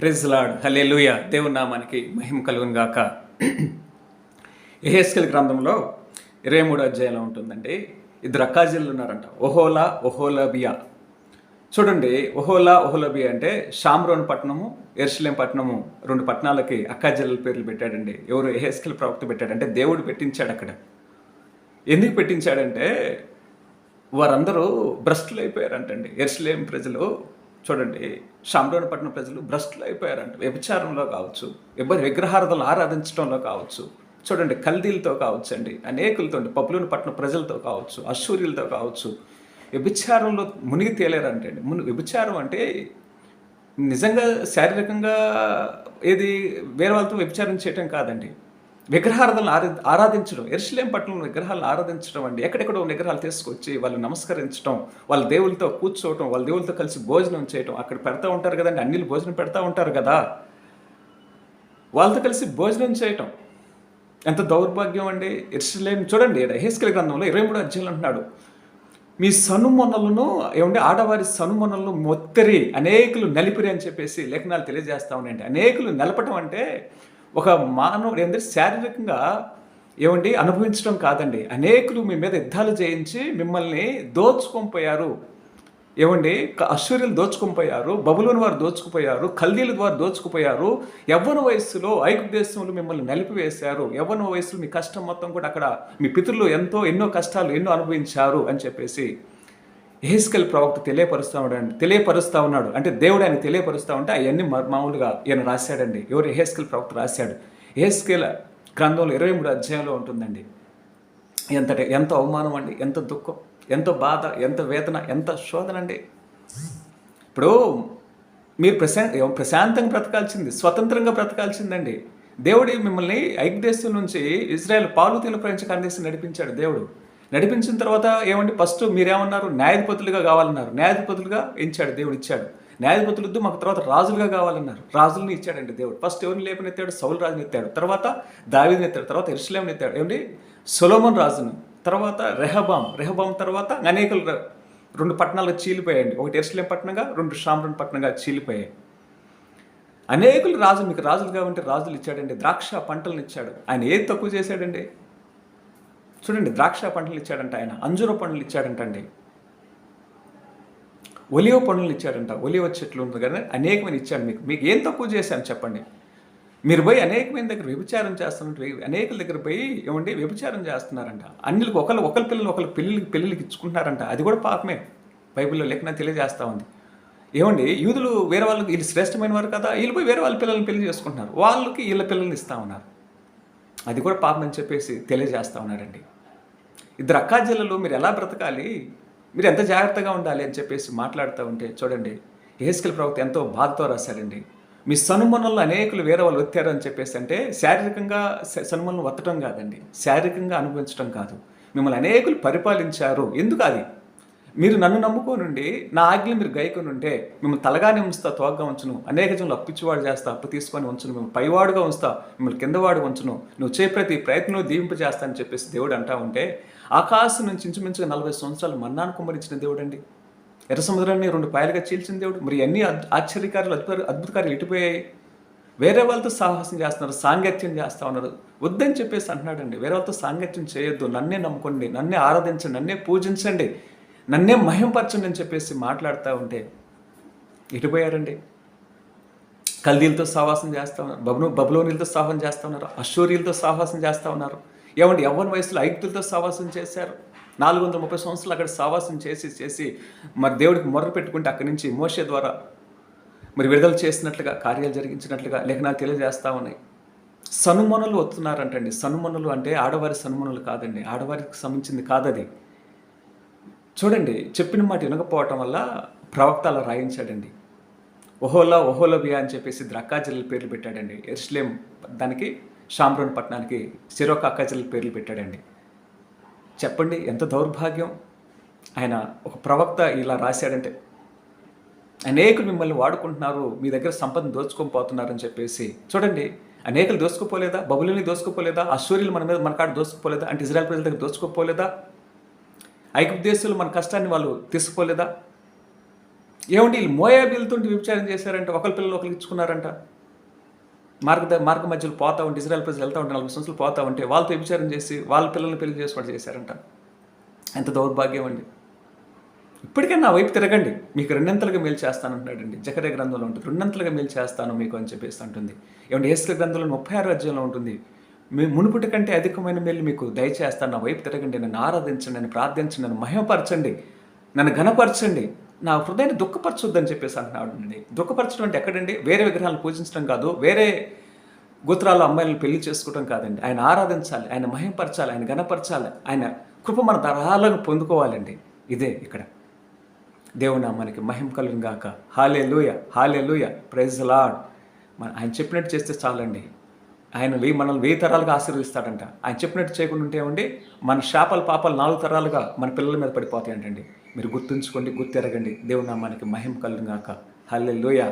Praise lord హలే లూయ దేవుని నామానికి మహిమ కలుగును గాక. ఎహెస్కెల్ గ్రంథంలో ఇరవై మూడు అధ్యాయంలో ఉంటుందండి. ఇద్దరు అక్కాజీలు ఉన్నారంట. ఒహోలా ఒహోలబియా. చూడండి ఒహోలా ఒహోలబియా అంటే షామ్రోన్ పట్టణము ఎర్సలేం పట్టణము రెండు పట్టణాలకి అక్కాజీల పేర్లు పెట్టాడండి. ఎవరు ఎహెస్కెల్ ప్రవక్త పెట్టాడంటే దేవుడు పెట్టించాడు అక్కడ. ఎందుకు పెట్టించాడంటే వారందరూ భ్రష్టులు అయిపోయారంటండి ఎర్సలేం ప్రజలు చూడండి షామ్రోనపట్నం ప్రజలు భ్రష్టులు అయిపోయారంట. వ్యభిచారంలో కావచ్చు ఎవరి విగ్రహారాధనలు ఆరాధించడంలో కావచ్చు చూడండి కల్దీలతో కావచ్చు అండి అనేకులతో పప్పులోని పట్టణ ప్రజలతో కావచ్చు అశూర్యులతో కావచ్చు వ్యభిచారంలో మునిగి తేలేరంటండి ముని వ్యభిచారం అంటే నిజంగా శారీరకంగా ఏది వేరే వాళ్ళతో వ్యభిచారం చేయటం కాదండి. విగ్రహారాధనలు ఆరా ఆరాధించడం ఎరుసలేం పట్టణంలో విగ్రహాలను ఆరాధించడం అండి. ఎక్కడెక్కడో విగ్రహాలు తీసుకొచ్చి వాళ్ళు నమస్కరించడం వాళ్ళ దేవులతో కూర్చోవటం వాళ్ళ దేవులతో కలిసి భోజనం చేయటం అక్కడ పెడతా ఉంటారు కదండి. అన్నిలు భోజనం పెడతా ఉంటారు కదా. వాళ్ళతో కలిసి భోజనం చేయటం. ఎంత దౌర్భాగ్యం అండి. ఎరుసలేం చూడండి హేస్కల్ గ్రంథంలో ఇరవై మూడు అధ్యాయులు అంటున్నాడు. మీ సనుమొనలను ఏమంటే ఆడవారి సనుమొనలను మొత్తరి అనేకులు నలిపిరి అని చెప్పేసి లేఖనాలు తెలియజేస్తా ఉన్నాయండి. అనేకులు నలపటం అంటే ఒక మానవుడు ఏంటంటే శారీరకంగా ఏమండి? అనుభవించడం కాదండి. అనేకులు మీ మీద యుద్ధాలు చేయించి మిమ్మల్ని దోచుకొనిపోయారు. ఏమండి? అశ్వర్యులు దోచుకుపోయారు బబులోని వారు దోచుకుపోయారు కల్దీల వారు దోచుకుపోయారు. యవ్వన వయస్సులో ఐక్య దేశంలో మిమ్మల్ని నలిపివేశారు. యవ్వన వయస్సులో మీ కష్టం మొత్తం కూడా అక్కడ మీ పితరులు ఎంతో ఎన్నో కష్టాలు ఎన్నో అనుభవించారు అని చెప్పేసి ఏహెస్కెల్ ప్రవక్త తెలియపరుస్తా ఉన్నాడు తెలియపరుస్తా ఉన్నాడు. అంటే దేవుడు ఆయన తెలియపరుస్తూ ఉంటే అవన్నీ మామూలుగా ఈయన రాశాడండి. ఎవరు ఏహెస్కెల్ ప్రవక్త రాశాడు. ఏహెస్కెల్ గ్రంథంలో ఇరవై మూడు అధ్యాయంలో ఉంటుందండి. ఎంత ఎంత అవమానం అండి ఎంత దుఃఖం ఎంత బాధ ఎంత వేదన ఎంత శోధన అండి. ఇప్పుడు మీరు ప్రశా ప్రశాంతంగా బ్రతకాల్సింది స్వతంత్రంగా బ్రతకాల్సిందండి. దేవుడి మిమ్మల్ని ఐగ్దేశం నుంచి ఇజ్రాయెల్ పాలు తెలుపు ప్రపంచ కందేశం నడిపించాడు దేవుడు. నడిపించిన తర్వాత ఏమండి ఫస్ట్ మీరేమన్నారు? న్యాయాధిపతులుగా కావాలన్నారు. న్యాయాధిపతులుగా ఎంచాడు దేవుడు ఇచ్చాడు. న్యాయాధిపతులద్దు మాకు తర్వాత రాజులుగా కావాలన్నారు. రాజులను ఇచ్చాడండి దేవుడు. ఫస్ట్ ఎవరిని లేపనెత్తాడు? సౌలు రాజుని ఎత్తాడు. తర్వాత దావిని ఎత్తాడు. తర్వాత ఎరుసలేం ఎత్తాడు. ఏమండి? సొలోమన్ రాజును. తర్వాత రెహబాం. రెహబాం తర్వాత అనేకలు రెండు పట్టణాలు చీలిపోయాయండి. ఒకటి ఎరుసలేం పట్టణంగా రెండు షామ్రన్ పట్టణంగా చీలిపోయాయి. అనేకులు రాజు మీకు రాజులుగా ఉంటే రాజులు ఇచ్చాడండి. ద్రాక్ష పంటలను ఇచ్చాడు. ఆయన ఏది తక్కువ చేశాడండి? చూడండి ద్రాక్ష పండ్లు ఇచ్చాడంట ఆయన అంజుర పండ్లు ఇచ్చాడంట అండి. ఒలివ పండ్లు ఇచ్చాడంట ఒలివ చెట్లు ఉంది కానీ అనేకమైన ఇచ్చాడు మీకు. మీకు ఏం తక్కువ చేశాను చెప్పండి. మీరు పోయి అనేకమైన దగ్గర వ్యభిచారం చేస్తున్నట్టు అనేకుల దగ్గర పోయి ఏమండి వ్యభిచారం చేస్తున్నారంట. అన్నిలకు ఒకళ్ళు ఒకరి పిల్లలు ఒకరి పిల్లలకి పిల్లలకి ఇచ్చుకుంటున్నారంట. అది కూడా పాపమే. బైబిల్లో లేఖన తెలియజేస్తా ఉంది. ఏమండి యూదులు వేరే వాళ్ళకి వీళ్ళు శ్రేష్టమైన వారు కదా వీళ్ళు పోయి వేరే వాళ్ళ పిల్లల్ని పెళ్ళి చేసుకుంటున్నారు. వాళ్ళకి వీళ్ళ పిల్లల్ని ఇస్తా ఉన్నారు. అది కూడా పాపం అని చెప్పేసి తెలియజేస్తా ఉన్నారండి ఇద్దరు జిల్లాలో మీరు ఎలా బ్రతకాలి? మీరు ఎంత జాగ్రత్తగా ఉండాలి అని చెప్పేసి మాట్లాడుతూ ఉంటే చూడండి ఏస్కెల్ ప్రవక్త ఎంతో బాధతో రాశారండి. మీ సనుమనులను అనేకులు వేరే వాళ్ళు వచ్చారు చెప్పేసి అంటే శారీరకంగా సనుమలను వత్తడం కాదండి. శారీరకంగా అనుభవించడం కాదు. మిమ్మల్ని అనేకులు పరిపాలించారు. ఎందుకు అది? మీరు నన్ను నమ్ముకోనుండి నా ఆజ్ఞ మీరు గైకొనుంటే మిమ్మల్ని తలగానే ఉంచుతా తోగ్గా ఉంచును. అనేక జనులు అప్పిచ్చివాడు చేస్తా అప్పు తీసుకొని ఉంచును. మిమ్మల్ని పైవాడుగా ఉంచుతా మిమ్మల్ని కిందవాడు ఉంచును. నువ్వు చే ప్రతి ప్రయత్నం దీవింప చేస్తా అని చెప్పేసి దేవుడు అంటా ఉంటే ఆకాశం నుంచి ఇంచుమించుగా నలభై సంవత్సరాలు మన్నాను కుమ్మరించిన దేవుడు అండి ఎర్ర సముద్రాన్ని రెండు పాయలుగా చీల్చిన దేవుడు. మరి అన్ని ఆశ్చర్యకారులు అద్భుత అద్భుతకారులు ఇటుపోయాయి. వేరే వాళ్ళతో సాహసం చేస్తున్నారు సాంగత్యం చేస్తా ఉన్నారు. వద్దని చెప్పేసి అంటున్నాడండి. వేరే వాళ్ళతో సాంగత్యం చేయొద్దు. నన్నే నమ్ముకోండి నన్నే ఆరాధించండి నన్నే పూజించండి. నన్నే మహింపరచండి అని చెప్పేసి మాట్లాడుతూ ఉంటే ఇటుపోయారండి కల్దీలతో సావాసం చేస్తా ఉన్నారు బబును బబులోనిలతో సాహసం చేస్తూ ఉన్నారు అశూరియులతో సాహసం చేస్తా ఉన్నారు. ఏమండి యవ్వన వయసులో ఐక్తులతో సావాసం చేశారు. నాలుగు వందల ముప్పై సంవత్సరాలు అక్కడ సావాసం చేసి చేసి మరి దేవుడికి మొర్ర పెట్టుకుంటే అక్కడి నుంచి మోషే ద్వారా మరి విడుదల చేసినట్లుగా కార్యాలు జరిగించినట్లుగా లేఖనాలు తెలియజేస్తూ ఉన్నాయి. సనుమనులు వస్తున్నారంటండి సనుమనులు అంటే ఆడవారి సనుమనులు కాదండి. ఆడవారికి సంబంధించింది కాదది. చూడండి చెప్పిన మాట వినకపోవటం వల్ల ప్రవక్త అలా రాయించాడండి. ఒహోలా ఓహోలోబియా అని చెప్పేసి ద్రక్కా పేర్లు పెట్టాడండి. ఎర్స్లేం దానికి షామ్రోన్ పట్టణానికి సిరోక అక్కా జిల్లా పేర్లు పెట్టాడండి. చెప్పండి ఎంత దౌర్భాగ్యం. ఆయన ఒక ప్రవక్త ఇలా రాశాడంటే అనేకులు మిమ్మల్ని వాడుకుంటున్నారు మీ దగ్గర సంపదను దోచుకొని పోతున్నారని చెప్పేసి. చూడండి అనేకులు దోచుకోపోలేదా? బబులని దోచుకోపోలేదా? అశ్వర్యులు మన మీద మన కాడ దోచుకోపోలేదా? అంటే ఇజ్రాయల్ ప్రజల దగ్గర దోసుకోపోలేదా ఐగుప్తు దేశంలో మన కష్టాన్ని వాళ్ళు తీసుకోలేదా? ఏమండి వీళ్ళు మోయాబీలతో వ్యభిచారం చేశారంట ఒకరి పిల్లలు ఒకరికి ఇచ్చుకున్నారంట. మార్గ మార్గ మధ్యలో పోతా ఉంటే ఇజ్రాయల్ ప్రజలు వెళ్తా ఉంటే నలభై సంవత్సరాలు పోతా ఉంటే వాళ్ళతో వ్యభిచారం చేసి వాళ్ళ పిల్లల్ని పెళ్ళి చేసుకోవడం చేశారంట. ఎంత దౌర్భాగ్యం అండి. ఇప్పటికే నా వైపు తిరగండి. మీకు రెండంతలుగా మేలు చేస్తాను అంటున్నాడండి జకరే గ్రంథంలో ఉంటుంది. రెండంతలుగా మేలు చేస్తాను మీకు అని చెప్పేసి అంటుంది. ఏమంటే ఏసుక గ్రంథంలో ముప్పై ఆరు అధ్యాయంలో ఉంటుంది. మీ మునుపుటి కంటే అధికమైన మేలు మీకు దయచేస్తాను. నా వైపు తిరగండి నన్ను ఆరాధించండి నన్ను ప్రార్థించండి నన్ను మహిమపరచండి నన్ను ఘనపరచండి. నా హృదయాన్ని దుఃఖపరచొద్దని చెప్పేసి అంటున్నాడు. అండి దుఃఖపరచడం అంటే ఎక్కడండి? వేరే విగ్రహాలను పూజించడం కాదు వేరే గోత్రాల అమ్మాయిలను పెళ్ళి చేసుకోవడం కాదండి. ఆయన ఆరాధించాలి ఆయన మహిమపరచాలి ఆయన గణపరచాలి ఆయన కృప మన తరహాలను పొందుకోవాలండి. ఇదే ఇక్కడ. దేవుని మనకి మహిమ కలుగును హాలే లూయ హాలే లూయ ప్రైజ్ లాడ్ మన ఆయన చెప్పినట్టు చేస్తే చాలండి. ఆయన వెయ్యి మనల్ని వెయ్యి తరాలుగా ఆశీర్వదిస్తాడంట. ఆయన చెప్పినట్టు చేయకుండా ఉంటే ఉండి మన శాపాలు పాపాలు నాలుగు తరాలుగా మన పిల్లల మీద పడిపోతాయంటండి మీరు గుర్తుంచుకోండి గుర్తెరగండి. దేవుగా మనకి మహిమ కలుగును గాక. హాలే లూయ